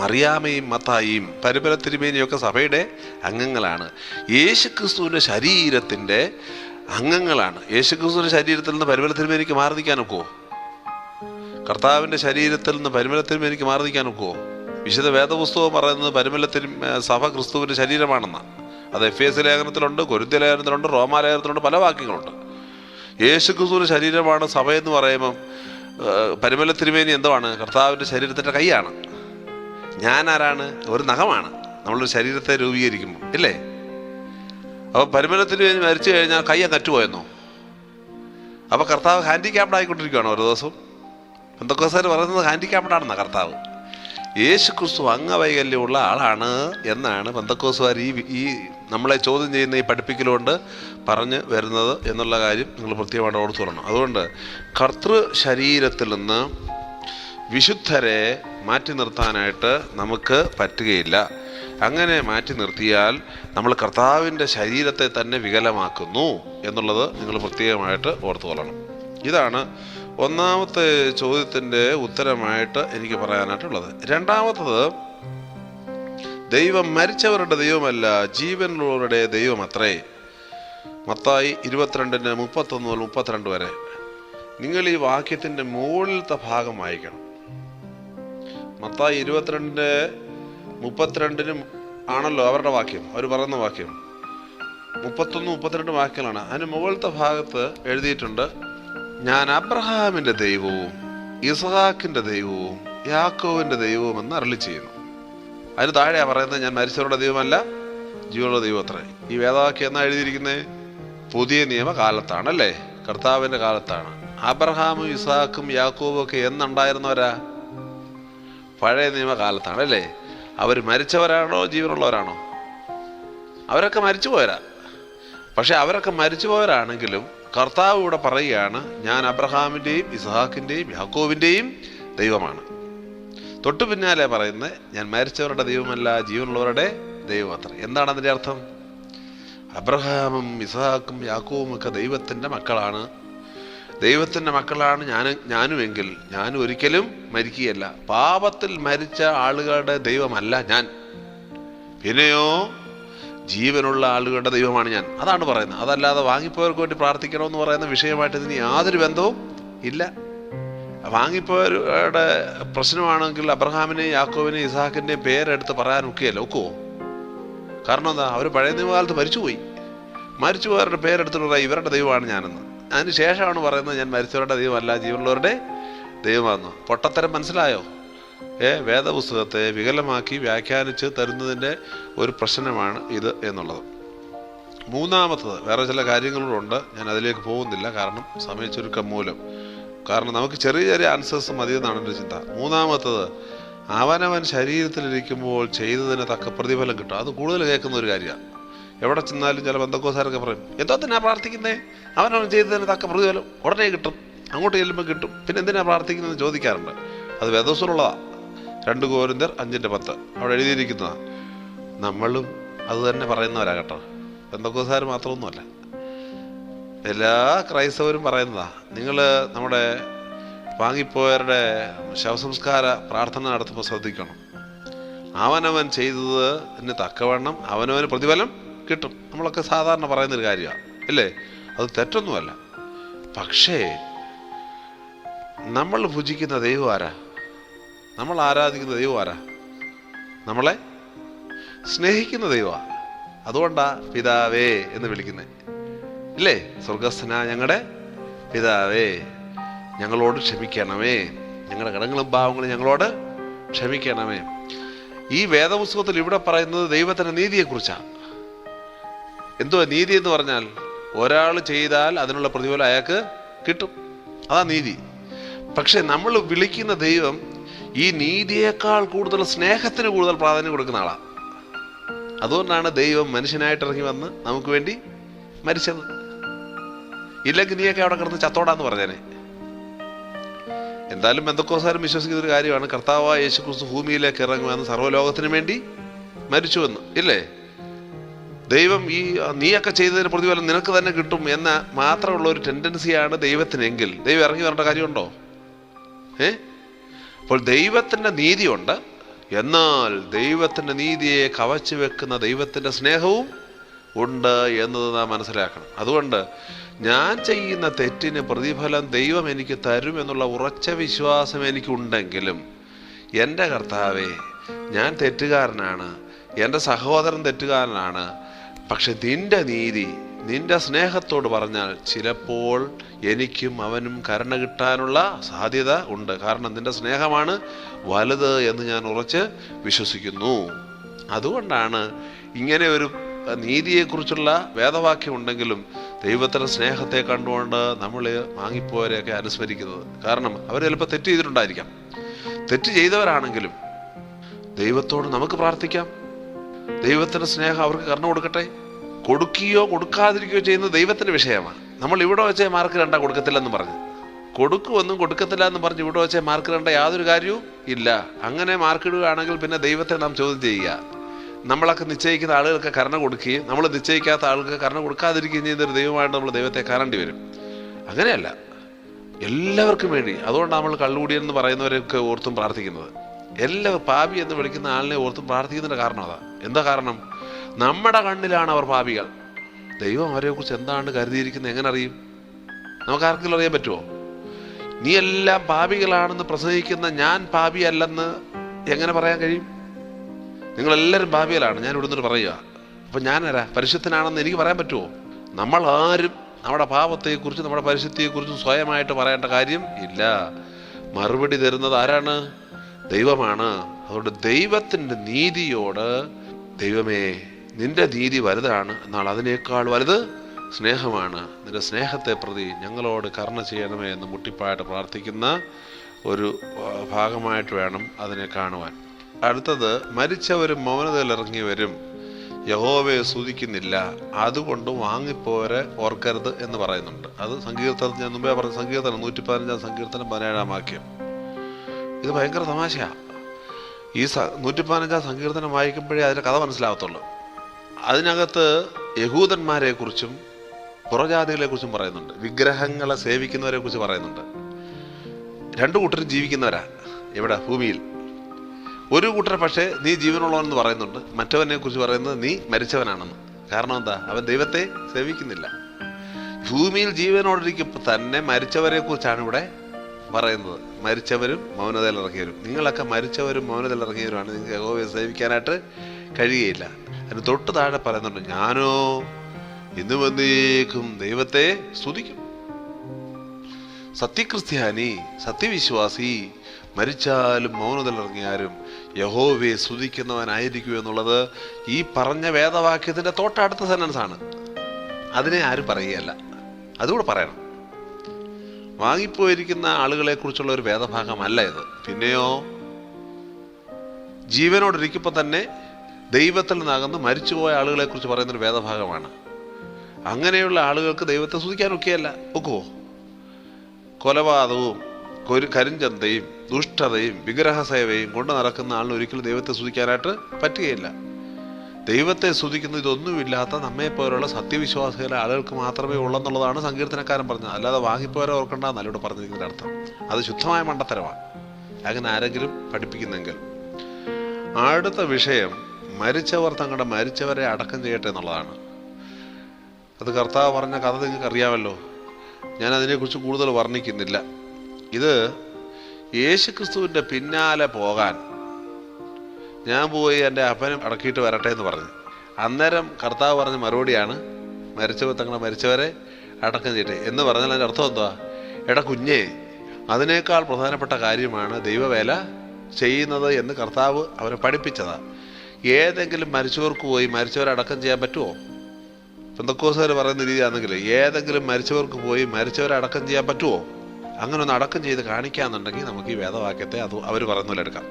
മറിയാമയും മത്തായിയും പരിമല തിരുമേനിയൊക്കെ സഭയുടെ അംഗങ്ങളാണ്. യേശുക്രിസ്തുവിന്റെ ശരീരത്തിന്റെ അംഗങ്ങളാണ്. യേശുക്രിസ്തുവിന്റെ ശരീരത്തിൽ നിന്ന് പരിമല തിരുമേനിക്ക് മാറി നിൽക്കാൻ കർത്താവിന്റെ ശരീരത്തിൽ നിന്ന് പരിമല തിരുമേനിക്ക് മാറി നിൽക്കാൻ വിശുദ്ധ വേദപുസ്തകം പറയുന്നത് പരിമല തിരു സഭ ക്രിസ്തുവിന്റെ ശരീരമാണെന്നാണ്. അത് എഫ് എസ് ലേഖനത്തിലുണ്ട് കൊരുന്ത്യ ലേഖനത്തിലുണ്ട് റോമാ ലേഖനത്തിലുണ്ട് പല വാക്യങ്ങളുണ്ട്. യേശു ക്രിസ്തുവിന്റെ ശരീരമാണ് സഭ എന്ന് പറയുമ്പം പരിമല തിരുമേനി എന്തുവാണ്? കർത്താവിന്റെ ശരീരത്തിന്റെ കൈയാണ്. ഞാൻ ആരാണ്? ഒരു നഖമാണ്. നമ്മളൊരു ശരീരത്തെ രൂപീകരിക്കുമ്പോൾ ഇല്ലേ? അപ്പോൾ പരിമല തിരുമേനി മരിച്ചു കഴിഞ്ഞാൽ കൈ കറ്റുപോയെന്നോ അപ്പോൾ കർത്താവ് ഹാൻഡിക്യാപ്ഡ് ആയിക്കൊണ്ടിരിക്കുകയാണ് ഓരോ ദിവസവും. എന്തൊക്കെ പറയുന്നത് ഹാൻഡിക്യാപ്ഡാണെന്നാണ് കർത്താവ്. യേശു ക്രിസ്തു അംഗവൈകല്യമുള്ള ആളാണ് എന്നാണ് ബന്ധക്കോസുകാർ ഈ ഈ നമ്മളെ ചോദ്യം ചെയ്യുന്ന ഈ പഠിപ്പിക്കലുകൊണ്ട് പറഞ്ഞ് വരുന്നത് എന്നുള്ള കാര്യം നിങ്ങൾ പ്രത്യേകമായിട്ട് ഓർത്തു പറയണം അതുകൊണ്ട് കർത്തൃ ശരീരത്തിൽ നിന്ന് വിശുദ്ധരെ മാറ്റി നിർത്താനായിട്ട് നമുക്ക് പറ്റുകയില്ല. അങ്ങനെ മാറ്റി നിർത്തിയാൽ നമ്മൾ കർത്താവിന്റെ ശരീരത്തെ തന്നെ വികലമാക്കുന്നു എന്നുള്ളത് നിങ്ങൾ പ്രത്യേകമായിട്ട് ഓർത്തു കൊള്ളണം. ഇതാണ് ഒന്നാമത്തെ ചോദ്യത്തിന്റെ ഉത്തരമായിട്ട് എനിക്ക് പറയാനായിട്ടുള്ളത്. രണ്ടാമത്തത് ദൈവം മരിച്ചവരുടെ ദൈവമല്ല ജീവനുള്ളവരുടെ ദൈവം അത്രേ. മത്തായി ഇരുപത്തിരണ്ടിന് മുപ്പത്തൊന്ന് മുതൽ മുപ്പത്തിരണ്ട് വരെ. നിങ്ങൾ ഈ വാക്യത്തിന്റെ മുകളിലത്തെ ഭാഗം വായിക്കണം. മത്തായി ഇരുപത്തിരണ്ടിന്റെ മുപ്പത്തിരണ്ടിനും ആണല്ലോ അവരുടെ വാക്യം അവർ പറയുന്ന വാക്യം. മുപ്പത്തൊന്ന് മുപ്പത്തിരണ്ട് വാക്യങ്ങളാണ്. അതിന് മുകളിലത്തെ ഭാഗത്ത് എഴുതിയിട്ടുണ്ട് ഞാൻ അബ്രഹാമിന്റെ ദൈവവും ഇസഹാക്കിന്റെ ദൈവവും യാക്കോവിന്റെ ദൈവവും എന്ന് അരളി ചെയ്യുന്നു. അതിന് താഴെയാണ് പറയുന്നത് ഞാൻ മരിച്ചവരുടെ ദൈവമല്ല ജീവനുള്ള ദൈവം അത്രേ. ഈ വേദവാക്യം എന്നാ എഴുതിയിരിക്കുന്നത് പുതിയ നിയമ കാലത്താണ് അല്ലേ കർത്താവിന്റെ കാലത്താണ്. അബ്രഹാമും ഇസാക്കും യാക്കോബും ഒക്കെ എന്നുണ്ടായിരുന്നവരാ? പഴയ നിയമ കാലത്താണ് അല്ലേ അവർ മരിച്ചവരാണോ ജീവനുള്ളവരാണോ? അവരൊക്കെ മരിച്ചു പോയരാ പക്ഷെ അവരൊക്കെ മരിച്ചു പോയവരാണെങ്കിലും കർത്താവ് ഇവിടെ പറയുകയാണ് ഞാൻ അബ്രഹാമിന്റെയും ഇസഹാക്കിന്റെയും യാക്കോവിന്റെയും ദൈവമാണ്. തൊട്ടു പിന്നാലെ പറയുന്നത് ഞാൻ മരിച്ചവരുടെ ദൈവമല്ല ജീവനുള്ളവരുടെ ദൈവം അത്ര. എന്താണ് അതിന്റെ അർത്ഥം? അബ്രഹാമും ഇസഹാക്കും യാക്കോവും ഒക്കെ ദൈവത്തിന്റെ മക്കളാണ്. ദൈവത്തിന്റെ മക്കളാണ് ഞാൻ ഞാനുമെങ്കിൽ ഞാൻ ഒരിക്കലും മരിക്കുകയല്ല. പാപത്തിൽ മരിച്ച ആളുകളുടെ ദൈവമല്ല ഞാൻ. പിന്നെയോ ജീവനുള്ള ആളുകളുടെ ദൈവമാണ് ഞാൻ. അതാണ് പറയുന്നത്. അതല്ലാതെ വാങ്ങിപ്പോയവർക്ക് വേണ്ടി പ്രാർത്ഥിക്കണമെന്ന് പറയുന്ന വിഷയമായിട്ട് ഇതിന് യാതൊരു ബന്ധവും ഇല്ല. വാങ്ങിപ്പോയവരുടെ പ്രശ്നമാണെങ്കിൽ അബ്രഹാമിനെയും യാക്കോവിനെയും ഇസാഖിന്റെയും പേരെടുത്ത് പറയാൻ ഒക്കെയല്ല ഒക്കുവോ? കാരണം എന്താ അവർ പഴയ നിയമകാലത്ത് മരിച്ചുപോയി. മരിച്ചുപോയവരുടെ പേരെടുത്തിട്ട് പറയാം ഇവരുടെ ദൈവമാണ് ഞാനെന്ന്. അതിന് ശേഷമാണ് പറയുന്നത് ഞാൻ മരിച്ചവരുടെ ദൈവമല്ല ജീവനുള്ളവരുടെ ദൈവമാണെന്ന്. പൊട്ടത്തരം മനസ്സിലായോ? ഏ വേദപുസ്തകത്തെ വികലമാക്കി വ്യാഖ്യാനിച്ച് തരുന്നതിന്റെ ഒരു പ്രശ്നമാണ് ഇത് എന്നുള്ളത്. മൂന്നാമത്തത് വേറെ ചില കാര്യങ്ങളുണ്ട് ഞാൻ അതിലേക്ക് പോകുന്നില്ല കാരണം സമയച്ചുരുക്കം മൂലം. കാരണം നമുക്ക് ചെറിയ ചെറിയ ആൻസേഴ്സ് മതിയെന്നാണ് എന്റെ ചിന്ത. മൂന്നാമത്തത് അവനവൻ ശരീരത്തിലിരിക്കുമ്പോൾ ചെയ്തതിന് തക്ക പ്രതിഫലം കിട്ടും. അത് കൂടുതൽ കേൾക്കുന്ന ഒരു കാര്യമാണ്. എവിടെ ചെന്നാലും ചില ബന്ധക്കോസാരൊക്കെ പറയും എന്തോ തന്നെ പ്രാർത്ഥിക്കുന്നേ? അവനവൻ ചെയ്തതിന് തക്ക പ്രതിഫലം ഉടനെ കിട്ടും. അങ്ങോട്ട് ചെല്ലുമ്പോൾ കിട്ടും. പിന്നെ എന്തിനാ പ്രാർത്ഥിക്കുന്നതെന്ന് ചോദിക്കാറുണ്ട്. അത് വേദോസുള്ളതാണ് രണ്ട് കോരിന്തർ അഞ്ചിന്റെ പത്ത്. അവിടെ എഴുതിയിരിക്കുന്നതാണ് നമ്മളും അത് തന്നെ പറയുന്നവരാ കേട്ടോ. ബന്ധക്കോസാർ മാത്രമൊന്നുമല്ല. എല്ലാ ക്രൈസ്തവരും പറയുന്നതാ നിങ്ങൾ നമ്മുടെ വാങ്ങിപ്പോയവരുടെ ശവസംസ്കാര പ്രാർത്ഥന നടത്തുമ്പോൾ ശ്രദ്ധിക്കണം. അവനവൻ ചെയ്തത് എന്ന് തക്കവണ്ണം അവനവന് പ്രതിഫലം കിട്ടും. നമ്മളൊക്കെ സാധാരണ പറയുന്നൊരു കാര്യമാണ് അല്ലേ? അത് തെറ്റൊന്നുമല്ല. പക്ഷേ നമ്മൾ ഭുജിക്കുന്ന ദൈവം ആരാ? നമ്മൾ ആരാധിക്കുന്ന ദൈവം ആരാ? നമ്മളെ സ്നേഹിക്കുന്ന ദൈവമാണ് അതുകൊണ്ടാ പിതാവേ എന്ന് വിളിക്കുന്നത് ഇല്ലേ? സ്വർഗസ്ഥന ഞങ്ങളുടെ പിതാവേ ഞങ്ങളോട് ക്ഷമിക്കണമേ. ഞങ്ങളുടെ കടങ്ങളും ഭാവങ്ങളും ഞങ്ങളോട് ക്ഷമിക്കണമേ. ഈ വേദപുസ്തകത്തിൽ ഇവിടെ പറയുന്നത് ദൈവത്തിന്റെ നീതിയെക്കുറിച്ചാണ് എന്തോ നീതി എന്ന് പറഞ്ഞാൽ ഒരാൾ ചെയ്താൽ അതിനുള്ള പ്രതിഫലം അയാൾക്ക് കിട്ടും. അതാ നീതി. പക്ഷെ നമ്മൾ വിളിക്കുന്ന ദൈവം ഈ നീതിയേക്കാൾ കൂടുതൽ സ്നേഹത്തിന് കൂടുതൽ പ്രാധാന്യം കൊടുക്കുന്ന ആളാണ് അതുകൊണ്ടാണ് ദൈവം മനുഷ്യനായിട്ട് ഇറങ്ങി വന്ന് നമുക്ക് വേണ്ടി മരിച്ചത്. ഇല്ലെങ്കിൽ നീയൊക്കെ അവിടെ കിടന്ന് ചത്തോടാന്ന് പറഞ്ഞേനെ. എന്തായാലും ബന്ധക്കോസാരും വിശ്വസിക്കുന്ന ഒരു കാര്യമാണ്. കർത്താവായ യേശു ക്രിസ്തു ഭൂമിയിലേക്ക് ഇറങ്ങുമെന്ന് സർവലോകത്തിന് വേണ്ടി മരിച്ചുവെന്ന്. ഇല്ലേ? ദൈവം ഈ നീയൊക്കെ ചെയ്തതിന് പ്രതിഫലം നിനക്ക് തന്നെ കിട്ടും എന്ന മാത്രമുള്ള ഒരു ടെൻഡൻസിയാണ് ദൈവത്തിനെങ്കിൽ. ദൈവം ഇറങ്ങി വരേണ്ട കാര്യമുണ്ടോ? ഏ? അപ്പോൾ ദൈവത്തിന്റെ നീതിയുണ്ട്. എന്നാൽ ദൈവത്തിന്റെ നീതിയെ കവച്ചു വെക്കുന്ന ദൈവത്തിന്റെ സ്നേഹവും ഉണ്ട് എന്നത് നാം മനസ്സിലാക്കണം. അതുകൊണ്ട് ഞാൻ ചെയ്യുന്ന തെറ്റിന് പ്രതിഫലം ദൈവം എനിക്ക് തരും എന്നുള്ള ഉറച്ച വിശ്വാസം എനിക്കുണ്ടെങ്കിലും എന്റെ കർത്താവേ ഞാൻ തെറ്റുകാരനാണ് എന്റെ സഹോദരൻ തെറ്റുകാരനാണ് പക്ഷെ നിന്റെ നീതി നിന്റെ സ്നേഹത്തോട് പറഞ്ഞാൽ ചിലപ്പോൾ എനിക്കും അവനും കരുണ കിട്ടാനുള്ള സാധ്യത ഉണ്ട്. കാരണം നിന്റെ സ്നേഹമാണ് വലുത് എന്ന് ഞാൻ ഉറച്ച് വിശ്വസിക്കുന്നു. അതുകൊണ്ടാണ് ഇങ്ങനെ ഒരു നീതിയെക്കുറിച്ചുള്ള വേദവാക്യം ഉണ്ടെങ്കിലും ദൈവത്തിന്റെ സ്നേഹത്തെ കണ്ടുകൊണ്ട് നമ്മൾ വാങ്ങിപ്പോയവരെയൊക്കെ അനുസ്മരിക്കുന്നത്. കാരണം അവർ ചിലപ്പോൾ തെറ്റ് ചെയ്തിട്ടുണ്ടായിരിക്കാം. തെറ്റ് ചെയ്തവരാണെങ്കിലും ദൈവത്തോട് നമുക്ക് പ്രാർത്ഥിക്കാം. ദൈവത്തിന്റെ സ്നേഹം അവർക്ക് കർണം കൊടുക്കട്ടെ. കൊടുക്കുകയോ കൊടുക്കാതിരിക്കുകയോ ചെയ്യുന്നത് ദൈവത്തിന്റെ വിഷയമാണ്. നമ്മൾ ഇവിടെ വെച്ചേ മാർക്ക് രണ്ടാ കൊടുക്കത്തില്ലെന്ന് പറഞ്ഞു. കൊടുക്കുമെന്നും കൊടുക്കത്തില്ല എന്ന് പറഞ്ഞ് ഇവിടെ വെച്ചേ മാർക്ക് രണ്ട യാതൊരു കാര്യവും ഇല്ല. അങ്ങനെ മാർക്ക് ഇടുകയാണെങ്കിൽ പിന്നെ ദൈവത്തെ നാം ചോദ്യം ചെയ്യുക. നമ്മളൊക്കെ നിശ്ചയിക്കുന്ന ആളുകൾക്ക് കരുണ കൊടുക്കുകയും നമ്മൾ നിശ്ചയിക്കാത്ത ആൾക്ക് കരുണ കൊടുക്കാതിരിക്കുകയും ചെയ്യുന്ന ഒരു ദൈവമായിട്ട് നമ്മൾ ദൈവത്തെ കാണേണ്ടി വരും. അങ്ങനെയല്ല. എല്ലാവർക്കും വേണ്ടി. അതുകൊണ്ടാണ് നമ്മൾ കള്ളുകൂടിയൻ എന്ന് പറയുന്നവരൊക്കെ ഓർത്തും പ്രാർത്ഥിക്കുന്നത്. എല്ലാവർ പാപി എന്ന് വിളിക്കുന്ന ആളിനെ ഓർത്തും പ്രാർത്ഥിക്കുന്നതിന്റെ കാരണം അതാ. എന്താ കാരണം? നമ്മുടെ കണ്ണിലാണ് അവർ പാപികൾ. ദൈവം അവരെക്കുറിച്ച് എന്താണ് കരുതിയിരിക്കുന്നത്? എങ്ങനെ അറിയും? നമുക്ക് ആർക്കെങ്കിലും അറിയാൻ പറ്റുമോ? നീ എല്ലാം പാപികളാണെന്ന് പ്രസംഗിക്കുന്ന ഞാൻ പാപിയല്ലെന്ന് എങ്ങനെ പറയാൻ കഴിയും? നിങ്ങളെല്ലാവരും ഭാവിയിലാണ്. ഞാൻ ഇവിടുന്ന് പറയുക അപ്പം ഞാനാരാ പരിശുദ്ധനാണെന്ന് എനിക്ക് പറയാൻ പറ്റുമോ നമ്മൾ ആരും നമ്മുടെ പാപത്തെക്കുറിച്ച് നമ്മുടെ പരിശുദ്ധിയെക്കുറിച്ചും സ്വയമായിട്ട് പറയേണ്ട കാര്യം ഇല്ല. മറുപടി തരുന്നത് ആരാണ്? ദൈവമാണ്. അതുകൊണ്ട് ദൈവത്തിന്റെ നീതിയോട് ദൈവമേ നിന്റെ നീതി വലുതാണ് എന്നാൽ അതിനേക്കാൾ വലുത് സ്നേഹമാണ്. നിന്റെ സ്നേഹത്തെ പ്രതി ഞങ്ങളോട് കർണ ചെയ്യണമേ എന്ന് മുട്ടിപ്പായിട്ട് പ്രാർത്ഥിക്കുന്ന ഒരു ഭാഗമായിട്ട് വേണം അതിനെ കാണുവാൻ. അടുത്തത് മരിച്ചവരും മൗനതയിൽ ഇറങ്ങിയവരും യഹോവയെ സൂചിക്കുന്നില്ല അതുകൊണ്ട് വാങ്ങിപ്പോരെ ഓർക്കരുത് എന്ന് പറയുന്നുണ്ട്. അത് സങ്കീർത്തനം ഞാൻ മുമ്പേ പറഞ്ഞ സങ്കീർത്തനം നൂറ്റി പതിനഞ്ചാം സങ്കീർത്തനം പതിനേഴാം വാക്യം. ഇത് ഭയങ്കര തമാശയാ. ഈ സ നൂറ്റി പതിനഞ്ചാം സങ്കീർത്തനം വായിക്കുമ്പോഴേ അതിന്റെ കഥ മനസ്സിലാവത്തുള്ളൂ. അതിനകത്ത് യഹൂദന്മാരെ കുറിച്ചും പുറജാതികളെ കുറിച്ചും പറയുന്നുണ്ട്. വിഗ്രഹങ്ങളെ സേവിക്കുന്നവരെ കുറിച്ച് പറയുന്നുണ്ട്. രണ്ടു കൂട്ടരും ജീവിക്കുന്നവരാ ഇവിടെ ഭൂമിയിൽ. ഒരു കൂട്ടർ പക്ഷേ നീ ജീവനുള്ളവനെന്ന് പറയുന്നുണ്ട്. മറ്റവനെ കുറിച്ച് പറയുന്നത് നീ മരിച്ചവനാണെന്ന്. കാരണം എന്താ? അവൻ ദൈവത്തെ സേവിക്കുന്നില്ല. ഭൂമിയിൽ ജീവനോടിരിക്കുമ്പോൾ തന്നെ മരിച്ചവരെ കുറിച്ചാണ് ഇവിടെ പറയുന്നത്. മരിച്ചവരും മൗനതയിൽ ഇറങ്ങിയവരും നിങ്ങളൊക്കെ മരിച്ചവരും മൗനതയിൽ ഇറങ്ങിയവരുമാണ് നിങ്ങൾക്ക് യഹോവയെ സേവിക്കാനായിട്ട് കഴിയുകയില്ല. അതിന് തൊട്ട് താഴെ പറയുന്നുണ്ട് ഞാനോ ഇന്ന് വന്നേക്കും ദൈവത്തെ സ്തുതിക്കും. സത്യക്രിസ്ത്യാനി സത്യവിശ്വാസി മരിച്ചാലും മൗനതലിറങ്ങിയാലും യഹോവയെ സ്തുതിക്കുന്നവനായിരിക്കും എന്നുള്ളത് ഈ പറഞ്ഞ വേദവാക്യത്തിന്റെ തൊട്ടടുത്ത സെന്റൻസ് ആണ്. അതിനെ ആരും പറയുകയല്ല. അതുകൂടെ പറയണം. വാങ്ങിപ്പോയിരിക്കുന്ന ആളുകളെ കുറിച്ചുള്ള ഒരു വേദഭാഗമല്ല ഇത്. പിന്നെയോ ജീവനോടിരിക്കുമ്പോൾ തന്നെ ദൈവത്തിൽ നിന്നകന്ന് മരിച്ചുപോയ ആളുകളെക്കുറിച്ച് പറയുന്നൊരു വേദഭാഗമാണ്. അങ്ങനെയുള്ള ആളുകൾക്ക് ദൈവത്തെ സ്തുതിക്കാനൊക്കെയല്ല ഒക്കുവോ കൊലപാതകവും കൊരു കരിഞ്ചന്തയും ദുഷ്ടതയും വിഗ്രഹ സേവയും കൊണ്ട് നടക്കുന്ന ആളിന് ഒരിക്കലും ദൈവത്തെ സ്തുതിക്കാനായിട്ട് പറ്റുകയില്ല. ദൈവത്തെ സ്തുതിക്കുന്ന ഇതൊന്നുമില്ലാത്ത നമ്മെപ്പോലുള്ള സത്യവിശ്വാസികളെ ആളുകൾക്ക് മാത്രമേ ഉള്ളെന്നുള്ളതാണ് സങ്കീർത്തനക്കാരൻ പറഞ്ഞത്. അല്ലാതെ വാങ്ങിപ്പോരെ ഓർക്കേണ്ടെന്നല്ല ഇവിടെ പറഞ്ഞിരിക്കുന്ന അർത്ഥം. അത് ശുദ്ധമായ മണ്ടത്തരമാണ്. അങ്ങനെ ആരെങ്കിലും പഠിപ്പിക്കുന്നെങ്കിൽ. അടുത്ത വിഷയം മരിച്ചവർ തങ്ങളുടെ മരിച്ചവരെ അടക്കം ചെയ്യട്ടെ എന്നുള്ളതാണ്. അത് കർത്താവ് പറഞ്ഞ കഥ നിങ്ങൾക്ക് അറിയാമല്ലോ ഞാൻ അതിനെക്കുറിച്ച് കൂടുതൽ വർണിക്കുന്നില്ല. ഇത് യേശുക്രിസ്തുവിന്റെ പിന്നാലെ പോകാൻ ഞാൻ പോയി എന്റെ അപ്പനും അടക്കിയിട്ട് വരട്ടെ എന്ന് പറഞ്ഞു. അന്നേരം കർത്താവ് പറഞ്ഞ മറുപടിയാണ് മരിച്ചവർ തങ്ങളെ മരിച്ചവരെ അടക്കം ചെയ്യട്ടെ എന്ന് പറഞ്ഞാൽ അതിന്റെ അർത്ഥം എന്തുവാ? എടാ കുഞ്ഞേ അതിനേക്കാൾ പ്രധാനപ്പെട്ട കാര്യമാണ് ദൈവവേല ചെയ്യുന്നത് എന്ന് കർത്താവ് അവരെ പഠിപ്പിച്ചതാണ് ഏതെങ്കിലും മരിച്ചവർക്ക് പോയി മരിച്ചവരെ അടക്കം ചെയ്യാൻ പറ്റുമോ പെന്തക്കോസുകാർ പറയുന്ന രീതിയാണെങ്കിൽ ഏതെങ്കിലും മരിച്ചവർക്ക് പോയി മരിച്ചവരെ അടക്കം ചെയ്യാൻ പറ്റുമോ അങ്ങനെ ഒന്ന് അടക്കം ചെയ്ത് കാണിക്കാന്നുണ്ടെങ്കിൽ നമുക്ക് ഈ വേദവാക്യത്തെ അത് അവർ പറയുന്നതിൽ എടുക്കാം.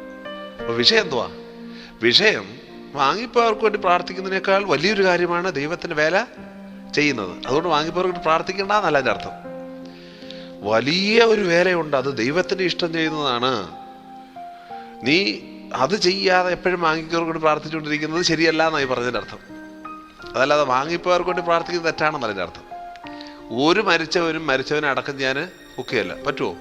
അപ്പോൾ വിഷയം എന്തുവാ? വിഷയം വാങ്ങിപ്പവർക്ക് വേണ്ടി പ്രാർത്ഥിക്കുന്നതിനേക്കാൾ വലിയൊരു കാര്യമാണ് ദൈവത്തിന്റെ വേല ചെയ്യുന്നത്. അതുകൊണ്ട് വാങ്ങിപ്പവർക്ക് വേണ്ടി പ്രാർത്ഥിക്കേണ്ടെന്നല്ല എന്റെ അർത്ഥം. വലിയ ഒരു വേലയുണ്ട് അത് ദൈവത്തിന്റെ ഇഷ്ടം ചെയ്യുന്നതാണ്. നീ അത് ചെയ്യാതെ എപ്പോഴും വാങ്ങിക്കവർക്ക് വേണ്ടി പ്രാർത്ഥിച്ചുകൊണ്ടിരിക്കുന്നത് ശരിയല്ല എന്നായി പറഞ്ഞതിന്റെ അർത്ഥം. അതല്ലാതെ വാങ്ങിപ്പവർക്ക് വേണ്ടി പ്രാർത്ഥിക്കുന്നത് തെറ്റാണെന്നല്ല എന്റെ അർത്ഥം. ഒരു മരിച്ചവനും മരിച്ചവനെ അടക്കം ചെയ്യാൻ ഒക്കെയല്ല പറ്റുമോ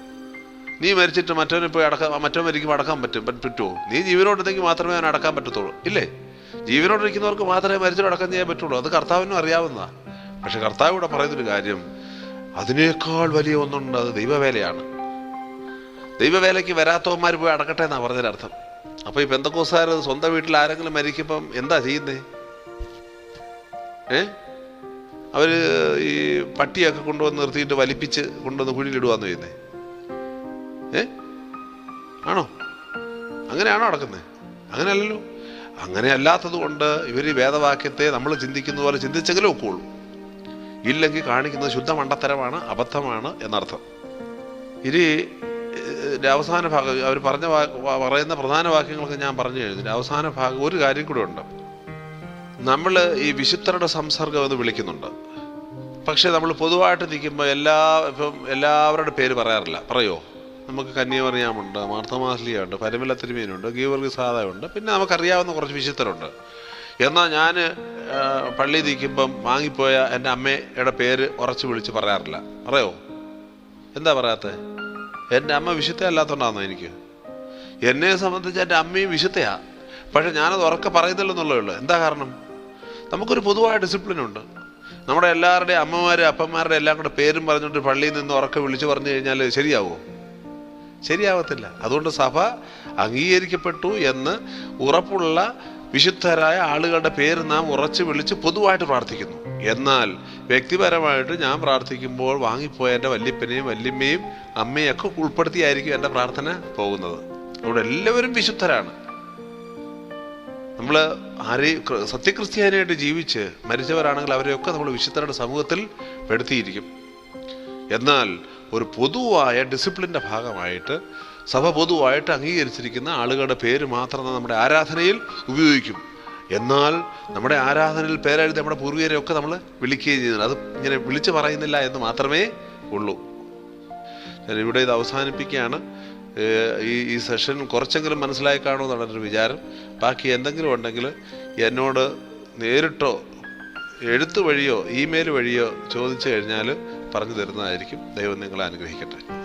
നീ മരിച്ചിട്ട് മറ്റവനെ പോയി അടക്കാൻ മറ്റവൻ മരിക്കുമ്പോൾ അടക്കാൻ പറ്റും പറ്റ് പറ്റുമോ നീ ജീവനോടുണ്ടെങ്കിൽ മാത്രമേ അവൻ അടക്കാൻ പറ്റത്തുള്ളൂ ഇല്ലേ? ജീവനോടിരിക്കുന്നവർക്ക് മാത്രമേ മരിച്ചിട്ട് അടക്കം ചെയ്യാൻ പറ്റുള്ളൂ അത് കർത്താവിനും അറിയാവുന്നതാണ് പക്ഷെ കർത്താവ് ഇവിടെ പറയുന്നൊരു കാര്യം അതിനേക്കാൾ വലിയ ഒന്നുണ്ട് അത് ദൈവവേലയാണ്. ദൈവവേലയ്ക്ക് വരാത്തവന്മാർ പോയി അടക്കട്ടെ എന്നാണ് പറഞ്ഞതിന്റെ അർത്ഥം അപ്പോൾ ഈ പെന്തക്കോസാർ സ്വന്തം വീട്ടിൽ ആരെങ്കിലും മരിക്കുമ്പം എന്താ ചെയ്യുന്നത് ഏ? അവർ ഈ പട്ടിയൊക്കെ കൊണ്ടുവന്ന് നിർത്തിയിട്ട് വലിപ്പിച്ച് കൊണ്ടുവന്ന് കുഴിയിലിടുവാന്ന് ചെയ്യുന്നേ? ഏ? ആണോ? അങ്ങനെയാണോ നടക്കുന്നത് അങ്ങനെയല്ലല്ലോ. അങ്ങനെ അല്ലാത്തത് കൊണ്ട് ഇവർ ഈ വേദവാക്യത്തെ നമ്മൾ ചിന്തിക്കുന്ന പോലെ ചിന്തിച്ചെങ്കിലും ഒക്കുള്ളൂ. ഇല്ലെങ്കിൽ കാണിക്കുന്നത് ശുദ്ധ മണ്ടത്തരമാണ് അബദ്ധമാണ് എന്നർത്ഥം. ഇനി അവസാന ഭാഗം അവർ പറഞ്ഞ പറയുന്ന പ്രധാന വാക്യങ്ങളൊക്കെ ഞാൻ പറഞ്ഞു കഴിഞ്ഞു. അവസാന ഭാഗം ഒരു കാര്യം കൂടെ ഉണ്ട്. നമ്മൾ ഈ വിശുദ്ധരുടെ സംസർഗം എന്ന് വിളിക്കുന്നുണ്ട്. പക്ഷേ നമ്മൾ പൊതുവായിട്ട് നിൽക്കുമ്പോൾ എല്ലാ ഇപ്പം എല്ലാവരുടെ പേര് പറയാറില്ല. പറയോ? നമുക്ക് കന്യാമറിയാമുണ്ട് മാർത്തമാസ്ലിയുണ്ട് പരിമല തിരുമേനുണ്ട് ഗീവർഗി സാധയുണ്ട് പിന്നെ നമുക്കറിയാവുന്ന കുറച്ച് വിശുദ്ധരുണ്ട്. എന്നാൽ ഞാൻ പള്ളി നിൽക്കുമ്പം വാങ്ങിപ്പോയ എന്റെ അമ്മയുടെ പേര് ഉറച്ചു വിളിച്ച് പറയാറില്ല. പറയോ? എന്താ പറയാത്തത് എന്റെ അമ്മ വിശുദ്ധ അല്ലാത്തതുകൊണ്ടാണോ എനിക്ക്? എന്നെ സംബന്ധിച്ച് എന്റെ അമ്മയും വിശുദ്ധയാണ് പക്ഷെ ഞാനത് ഉറക്കെ പറയുന്നില്ലെന്നുള്ളേ ഉള്ളൂ. എന്താ കാരണം? നമുക്കൊരു പൊതുവായ ഡിസിപ്ലിൻ ഉണ്ട്. നമ്മുടെ എല്ലാവരുടെയും അമ്മമാരും അപ്പന്മാരുടെ എല്ലാം കൂടെ പേരും പറഞ്ഞുകൊണ്ട് പള്ളിയിൽ നിന്ന് ഉറക്കെ വിളിച്ചു പറഞ്ഞു കഴിഞ്ഞാൽ ശരിയാവുമോ ശരിയാവത്തില്ല. അതുകൊണ്ട് സഭ അംഗീകരിക്കപ്പെട്ടു എന്ന് ഉറപ്പുള്ള വിശുദ്ധരായ ആളുകളുടെ പേര് നാം ഉറച്ചു വിളിച്ച് പൊതുവായിട്ട് പ്രാർത്ഥിക്കുന്നു. എന്നാൽ വ്യക്തിപരമായിട്ട് ഞാൻ പ്രാർത്ഥിക്കുമ്പോൾ വാങ്ങിപ്പോയ എന്റെ വല്യപ്പനെയും വല്യമ്മയും അമ്മയൊക്കെ ഉൾപ്പെടുത്തിയായിരിക്കും എന്റെ പ്രാർത്ഥന പോകുന്നത്. അവിടെ എല്ലാവരും വിശുദ്ധരാണ്. നമ്മൾ ആരെ സത്യക്രിസ്ത്യാനിയായിട്ട് ജീവിച്ച് മരിച്ചവരാണെങ്കിൽ അവരെയൊക്കെ നമ്മൾ വിശുദ്ധരുടെ സമൂഹത്തിൽ പെടുത്തിയിരിക്കും. എന്നാൽ ഒരു പൊതുവായ ഡിസിപ്ലിന്റെ ഭാഗമായിട്ട് സഭ പൊതുവായിട്ട് അംഗീകരിച്ചിരിക്കുന്ന ആളുകളുടെ പേര് മാത്രം നമ്മുടെ ആരാധനയിൽ ഉപയോഗിക്കും. എന്നാൽ നമ്മുടെ ആരാധനയിൽ പേരെഴുതി നമ്മുടെ പൂർവികരെ ഒക്കെ നമ്മൾ വിളിക്കുകയും ചെയ്യുന്നു. അത് ഇങ്ങനെ വിളിച്ചു പറയുന്നില്ല എന്ന് മാത്രമേ ഉള്ളൂ. ഞാൻ ഇവിടെ ഇത് അവസാനിപ്പിക്കുകയാണ്. ഈ ഈ സെഷൻ കുറച്ചെങ്കിലും മനസ്സിലായി കാണുമെന്നാണ് എന്റെ വിചാരം. ബാക്കി എന്തെങ്കിലും ഉണ്ടെങ്കിൽ എന്നോട് നേരിട്ടോ എഴുത്തു വഴിയോ ഇമെയിൽ വഴിയോ ചോദിച്ചു കഴിഞ്ഞാൽ പറഞ്ഞു തരുന്നതായിരിക്കും. ദൈവം നിങ്ങളെ അനുഗ്രഹിക്കട്ടെ.